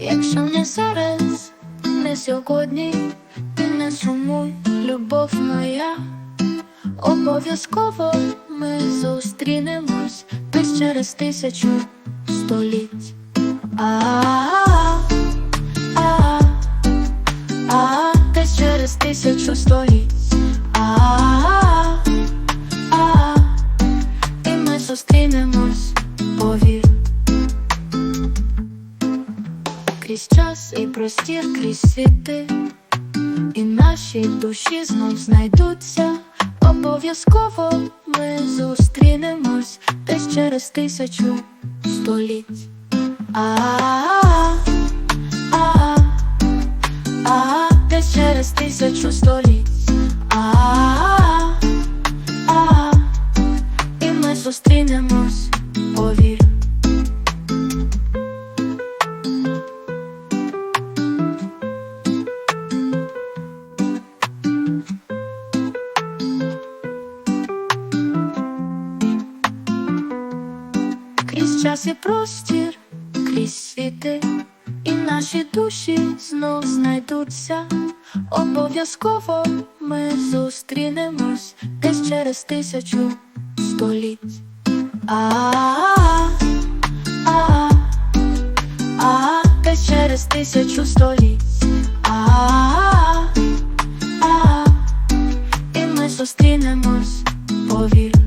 Якщо не зараз, не сьогодні, ти не сумуй, любов моя. Обов'язково ми зустрінемось десь через тисячу століть. А, а, а, десь через тисячу століть. Крізь час і простір, крізь світи, і наші душі знов знайдуться. Обов'язково ми зустрінемось десь через тисячу століть. А, а, а, десь через тисячу століть. Крізь час і простір, крізь світи, і наші душі знов знайдуться. Обов'язково ми зустрінемось десь через тисячу століть. А, а, десь через тисячу століть. А, а, і ми зустрінемось, повір.